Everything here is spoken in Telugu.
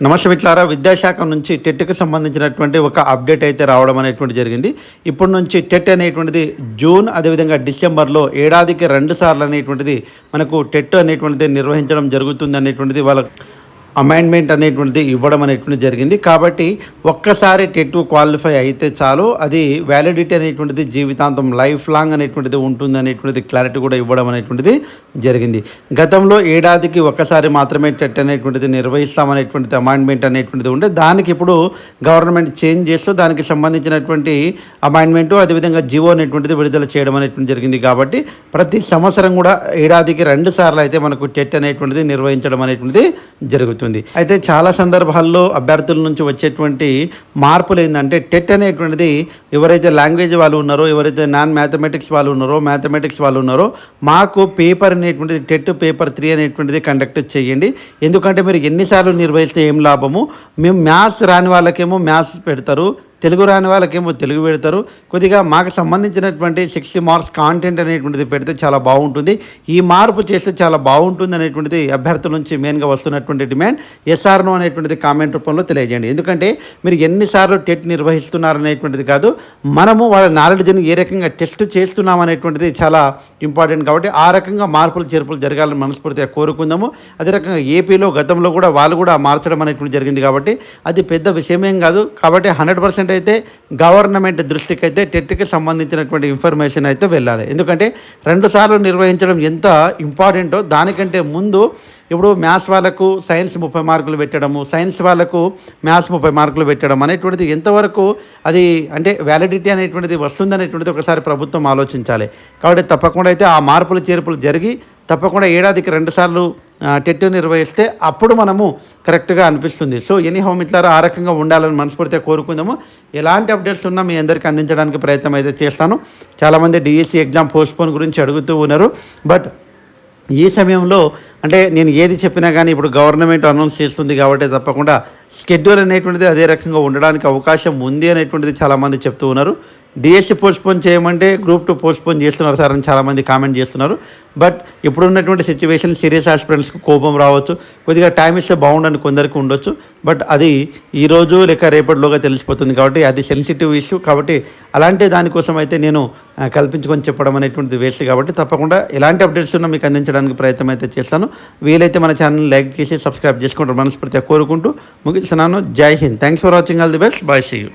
నమస్తే మిట్లారా విద్యాశాఖ నుంచి టెట్కి సంబంధించినటువంటి ఒక అప్డేట్ అయితే రావడం అనేటువంటి జరిగింది. ఇప్పటి నుంచి టెట్ అనేటువంటిది జూన్ అదేవిధంగా డిసెంబర్లో ఏడాదికి రెండు సార్లు అనేటువంటిది మనకు టెట్ అనేటువంటిది నిర్వహించడం జరుగుతుంది అనేటువంటిది వాళ్ళ అమైండ్మెంట్ అనేటువంటిది ఇవ్వడం అనేటువంటిది జరిగింది. కాబట్టి ఒక్కసారి టెట్ క్వాలిఫై అయితే చాలు. అది వ్యాలిడిటీ అనేటువంటిది జీవితాంతం లైఫ్ లాంగ్ అనేటువంటిది ఉంటుంది అనేటువంటిది క్లారిటీ కూడా ఇవ్వడం అనేటువంటిది జరిగింది. గతంలో ఏడాదికి ఒక్కసారి మాత్రమే టెట్ అనేటువంటిది నిర్వహిస్తామనేటువంటిది అమైండ్మెంట్ అనేటువంటిది ఉండే. దానికి ఇప్పుడు గవర్నమెంట్ చేంజ్ చేస్తూ దానికి సంబంధించినటువంటి అమైండ్మెంటు అదేవిధంగా జివో అనేటువంటిది విడుదల చేయడం అనేటువంటి జరిగింది. కాబట్టి ప్రతి సంవత్సరం కూడా ఏడాదికి రెండు సార్లు అయితే మనకు టెట్ అనేటువంటిది నిర్వహించడం అనేటువంటిది జరుగుతుంది. అయితే చాలా సందర్భాల్లో అభ్యర్థుల నుంచి వచ్చేటువంటి మార్పులు ఏంటంటే టెట్ అనేటువంటిది ఎవరైతే లాంగ్వేజ్ వాళ్ళు ఉన్నారో ఎవరైతే నాన్ మ్యాథమెటిక్స్ వాళ్ళు ఉన్నారో మ్యాథమెటిక్స్ వాళ్ళు ఉన్నారో మాకు పేపర్ అనేటువంటిది టెట్ పేపర్ త్రీ అనేటువంటిది కండక్ట్ చేయండి. ఎందుకంటే మీరు ఎన్నిసార్లు నిర్వహిస్తే ఏం లాభము? మేము మ్యాథ్స్ రాని వాళ్ళకేమో మ్యాథ్స్ పెడతారు. తెలుగు రాని వాళ్ళకేమో తెలుగు పెడతారు. కొద్దిగా మాకు సంబంధించినటువంటి సిక్స్టీ మార్క్స్ కాంటెంట్ అనేటువంటిది పెడితే చాలా బాగుంటుంది. ఈ మార్పు చేస్తే చాలా బాగుంటుంది అనేటువంటిది అభ్యర్థుల నుంచి మెయిన్గా వస్తున్నటువంటి డిమాండ్. ఎస్ఆర్నో అనేటువంటిది కామెంట్ రూపంలో తెలియజేయండి. ఎందుకంటే మీరు ఎన్నిసార్లు టెట్ నిర్వహిస్తున్నారు అనేటువంటిది కాదు మనము వాళ్ళ నాలెడ్జ్ని ఏ రకంగా టెస్ట్ చేస్తున్నాం అనేటువంటిది చాలా ఇంపార్టెంట్ కాబట్టి ఆ రకంగా మార్పులు చేర్పులు జరగాలని మనస్ఫూర్తిగా కోరుకుందాము. అదే రకంగా ఏపీలో గతంలో కూడా వాళ్ళు కూడా మార్చడం అనేటువంటి జరిగింది కాబట్టి అది పెద్ద విషయమేం కాదు. కాబట్టి హండ్రెడ్ పర్సెంట్ అయితే గవర్నమెంట్ దృష్టికి అయితే టెట్కి సంబంధించినటువంటి ఇన్ఫర్మేషన్ అయితే వెళ్ళాలి. ఎందుకంటే రెండు సార్లు నిర్వహించడం ఎంత ఇంపార్టెంటో దానికంటే ముందు ఇప్పుడు మ్యాథ్స్ వాళ్ళకు సైన్స్ ముప్పై మార్కులు పెట్టడము సైన్స్ వాళ్ళకు మ్యాథ్స్ ముప్పై మార్కులు పెట్టడం అనేటువంటిది ఎంతవరకు అది అంటే వ్యాలిడిటీ అనేటువంటిది వస్తుంది అనేటువంటిది ఒకసారి ప్రభుత్వం ఆలోచించాలి. కాబట్టి తప్పకుండా అయితే ఆ మార్పులు చేర్పులు జరిగి తప్పకుండా ఏడాదికి రెండుసార్లు టెట్ నిర్వహిస్తే అప్పుడు మనము కరెక్ట్గా అనిపిస్తుంది. సో ఎనీ హోమ్ ఇట్లారా ఆ రకంగా ఉండాలని మనస్ఫూర్తిగా కోరుకుందాము. ఎలాంటి అప్డేట్స్ ఉన్నా మీ అందరికీ అందించడానికి ప్రయత్నం అయితే చేస్తాను. చాలామంది డిఎస్సి ఎగ్జామ్ పోస్ట్పోన్ గురించి అడుగుతూ ఉన్నారు. బట్ ఈ సమయంలో అంటే నేను ఏది చెప్పినా కానీ ఇప్పుడు గవర్నమెంట్ అనౌన్స్ చేస్తుంది కాబట్టి తప్పకుండా షెడ్యూల్ అనేటువంటిది అదే రకంగా ఉండడానికి అవకాశం ఉంది అనేటువంటిది చాలామంది చెప్తూ ఉన్నారు. డిఎస్సి పోస్ట్పోన్ చేయమంటే గ్రూప్ టూ పోస్ట్పోన్ చేస్తున్నారు సార్ అని చాలామంది కామెంట్ చేస్తున్నారు. బట్ ఇప్పుడున్నటువంటి సిచ్యువేషన్ సీరియస్ ఆస్పిరెంట్స్కి కోపం రావచ్చు. కొద్దిగా టైం ఇస్తే బాగుండని కొందరికి ఉండొచ్చు. బట్ అది ఈరోజు లేక రేపటిలోగా తెలిసిపోతుంది కాబట్టి అది సెన్సిటివ్ ఇష్యూ కాబట్టి అలాంటి దానికోసం అయితే నేను కల్పించుకొని చెప్పడం అనేటువంటిది వేస్ట్ కాబట్టి తప్పకుండా ఎలాంటి అప్డేట్స్ ఉన్నా మీకు అందించడానికి ప్రయత్నం అయితే చేస్తాను. వీలైతే మన ఛానల్ లైక్ చేసి సబ్స్క్రైబ్ చేసుకుంటారు మనస్ఫూర్తిగా కోరుకుంటూ ముగిస్తున్నాను. Jai Hind. Thanks for watching all the best bye see you